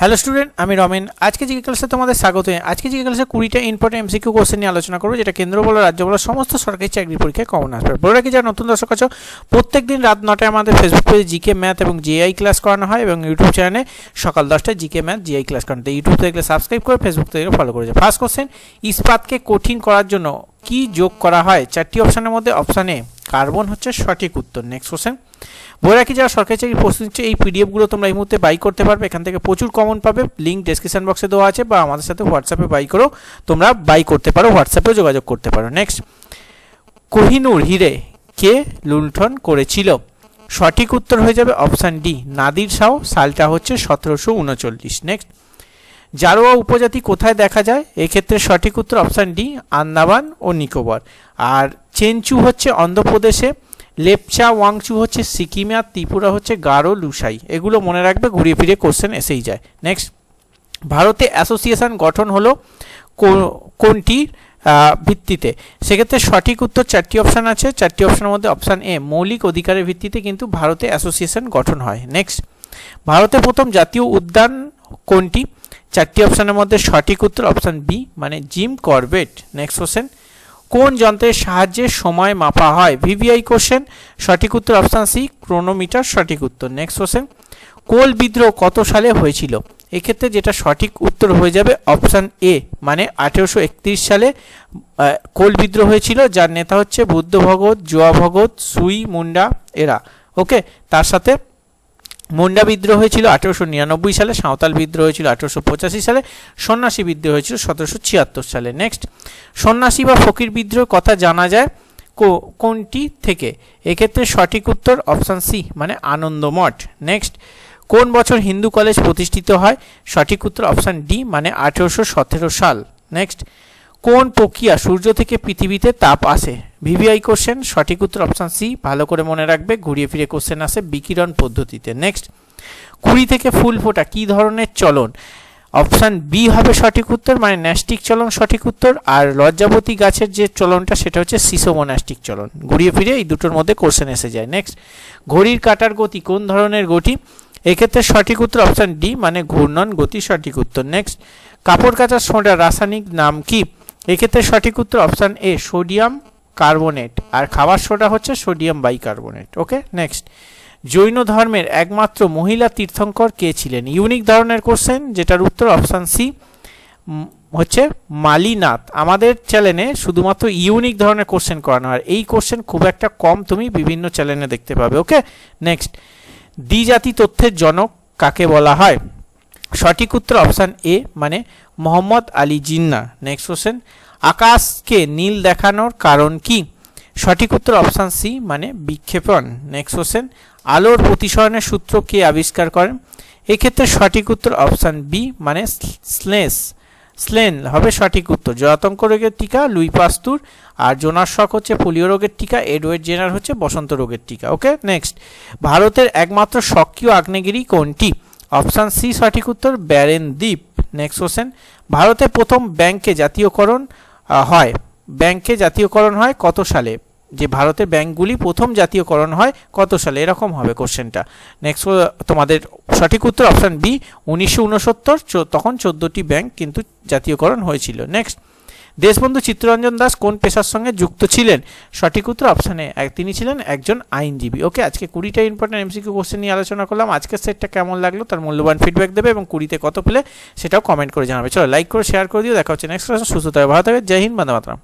Hello student আমি রমেন। আজকে GK ক্লাসে তোমাদের স্বাগত। আজকে জিকে ক্লাসে কুড়িটা ইম্পর্টেন্ট এমসিকিউ কোশ্চেন নিয়ে আলোচনা করব, যেটা কেন্দ্র বলো, রাজ্য বলো, সমস্ত সরকারি চাকরি পরীক্ষায় কমন আসবে। বলে রাখি, যারা নতুন দর্শক আছো প্রত্যেক দিন রাত নটায় আমাদের ফেসবুক পেজে জিকে ম্যাথ এবং জিআই ক্লাস করানো হয় এবং ইউটিউব চ্যানেলে সকাল দশটায় জিকে ম্যাথ জিআই ক্লাস করানো হয়। ইউটিউব থেকে সাবস্ক্রাইব করে ফেসবুক থেকে ফলো করে ফার্স্ট কোশ্চেন ইস্পাতকে কঠিন করার জন্য কি যোগ করা হয়? চারটি অপশানের মধ্যে অপশান এ কার্বন হচ্ছে সঠিক উত্তর। নেক্সট কোশ্চেন বলে রাখি যারা সরকারি চাকরি প্রস্তুতি নিচ্ছে, এই পিডিএফগুলো তোমরা এই মুহূর্তে বাই করতে পারবে। এখান থেকে প্রচুর কমন পাবে। লিঙ্ক ডেসক্রিপশন বক্সে দেওয়া আছে বা আমাদের সাথে হোয়াটসঅ্যাপে বাই করো। তোমরা বাই করতে পারো হোয়াটসঅ্যাপেও যোগাযোগ করতে পারো। নেক্সট কোহিনুর হিরে কে লুণ্ঠন করেছিল? সঠিক উত্তর হয়ে যাবে অপশান ডি নাদির শাহ সালটা হচ্ছে সতেরোশো উনচল্লিশ। নেক্সট জারোয়া উপজাতি কোথায় দেখা যায়? এক্ষেত্রে সঠিক উত্তর অপশান ডি, আন্দামান ও নিকোবর। আর চেনচু হচ্ছে অন্ধ্রপ্রদেশে, লেপচা ওয়াংচু হচ্ছে সিকিমে, আর ত্রিপুরা হচ্ছে গারো লুসাই। এগুলো মনে রাখবে, ঘুরিয়ে ফিরে কোশ্চেন এসেই যায়। নেক্সট ভারতে অ্যাসোসিয়েশন গঠন হলো কোনটির ভিত্তিতে। সেক্ষেত্রে সঠিক উত্তর চারটি অপশান আছে। চারটি অপশানের মধ্যে অপশান এ, মৌলিক অধিকারের ভিত্তিতে কিন্তু ভারতে অ্যাসোসিয়েশন গঠন হয়। নেক্সট ভারতে প্রথম জাতীয় উদ্যান কোনটি? চারটি অপশানের মধ্যে সঠিক উত্তর অপশান বি মানে জিম করবেট। নেক্সট কোশ্চেন কোন যন্ত্রের সাহায্যে সময় মাপা হয়? ভিভিআই কোশ্চেন সঠিক উত্তর অপশান সি ক্রোনোমিটার সঠিক উত্তর। নেক্সট কোশ্চেন কোল বিদ্রোহ কত সালে হয়েছিল? এক্ষেত্রে যেটা সঠিক উত্তর হয়ে যাবে অপশান এ মানে আঠেরোশো একত্রিশ সালে কোল বিদ্রোহ হয়েছিল, যার নেতা হচ্ছে বুদ্ধ ভগত জোয়া ভগত সুই মুন্ডা, এরা। ওকে তার সাথে মুন্ডা বিদ্রোহ হয়েছিল আঠেরোশো নিরানব্বই সালে, সাঁওতাল বিদ্রোহ হয়েছিল আঠেরোশো পঁচাশি সালে, সন্ন্যাসী বিদ্রোহ হয়েছিল সতেরোশো ছিয়াত্তর সালে। নেক্সট সন্ন্যাসী বা ফকির বিদ্রোহ কথা জানা যায় কোনটি থেকে? এক্ষেত্রে সঠিক উত্তর অপশান সি মানে আনন্দমঠ। নেক্সট কোন বছর হিন্দু কলেজ প্রতিষ্ঠিত হয়? সঠিক উত্তর অপশান ডি মানে আঠেরোশো সতেরো সাল। নেক্সট কোন প্রক্রিয়া সূর্য থেকে পৃথিবীতে তাপ আসে? ভিভিআই কোশ্চেন সঠিক উত্তর অপশান সি ভালো করে মনে রাখবে, ঘুরিয়ে ফিরে কোশ্চেন আসে বিকিরণ পদ্ধতিতে। নেক্সট কুড়ি থেকে ফুল ফোটা কী ধরনের চলন? অপশান বি হবে সঠিক উত্তর মানে ন্যাস্টিক চলন সঠিক উত্তর, আর লজ্জাবতী গাছের যে চলনটা, সেটা হচ্ছে সিসোমোন্যাস্টিক চলন। ঘুরিয়ে ফিরে এই দুটোর মধ্যে কোশ্চেন এসে যায়। নেক্সট ঘড়ির কাটার গতি কোন ধরনের গতি? এক্ষেত্রে সঠিক উত্তর অপশান ডি মানে ঘূর্ণন গতি সঠিক উত্তর। নেক্সট কাপড় কাচার সোডার রাসায়নিক নাম কি? এক্ষেত্রে সঠিক উত্তর অপশান এ, সোডিয়াম কার্বনেট। আর খাবার সোডা হচ্ছে sodium bicarbonate. Okay, next. Jain ধর্মের একমাত্র মহিলা তীর্থঙ্কর কে ছিলেন? ইউনিক ধরনের কোশ্চেন, যেটার উত্তর অপশান সি হচ্ছে মালিনাথ। আমাদের চ্যানেলে শুধুমাত্র ইউনিক ধরনের কোশ্চেন করানো হয়। এই কোশ্চেন খুব একটা কম তুমি বিভিন্ন চ্যানেলে দেখতে পাবে। ওকে, নেক্সট। দ্বিজাতি তথ্যের জনক কাকে বলা হয়? সঠিক উত্তর অপশান এ মানে মোহাম্মদ আলী জিন্না। নেক্সট কোশ্চেন আকাশকে নীল দেখানোর কারণ কি? সঠিক উত্তর অপশান সি মানে বিক্ষেপণ। নেক্সট কোশ্চেন আলোর প্রতিসরণের সূত্র কে আবিষ্কার করেন? এক্ষেত্রে সঠিক উত্তর অপশান বি মানে স্লেস, স্লেন হবে সঠিক উত্তর। জয়াতঙ্ক রোগের টিকা, লুই পাস্তুর আর জোনাস শক হচ্ছে পোলিও রোগের টিকা এডওয়েড জেনার হচ্ছে বসন্ত রোগের টিকা। ওকে নেক্সট ভারতের একমাত্র সক্রিয় আগ্নেয়গিরি কোনটি? অপশান সি সঠিক উত্তর, ব্যারেন দ্বীপ। নেক্সট কোশ্চেন ভারতে প্রথম ব্যাংকে জাতীয়করণ হয়। ব্যাংকে জাতীয়করণ হয় কত সালে? যে ভারতের ব্যাংকগুলি প্রথম জাতীয়করণ হয় কত সালে? এরকম হবে কোশ্চেনটা নেক্সট তোমাদের সঠিক উত্তর, অপশান বি, উনিশশো উনসত্তর তখন চোদ্দোটি ব্যাংক কিন্তু জাতীয়করণ হয়েছিল। নেক্সট দেশবন্ধু চিত্তরঞ্জন দাস কোন পেশার সঙ্গে যুক্ত ছিলেন? সঠিক উত্তর অপশানে তিনি ছিলেন একজন আইনজীবী। ওকে, আজকে কুড়িটা ইম্পর্টেন্ট এমসিকিউ কোশ্চেন নিয়ে আলোচনা করলাম। আজকের সেটটা কেমন লাগল তার মূল্যবান ফিডব্যাক দেবে এবং কুড়িতে কত পেলে সেটাও কমেন্ট করে জানাবে। চলো লাইক করে শেয়ার করে দিও। দেখা হচ্ছে নেক্সট ক্লাসে সুস্থ থাকবে ভালো থাকবে জয় হিন্দ, বন্দে মাতরম।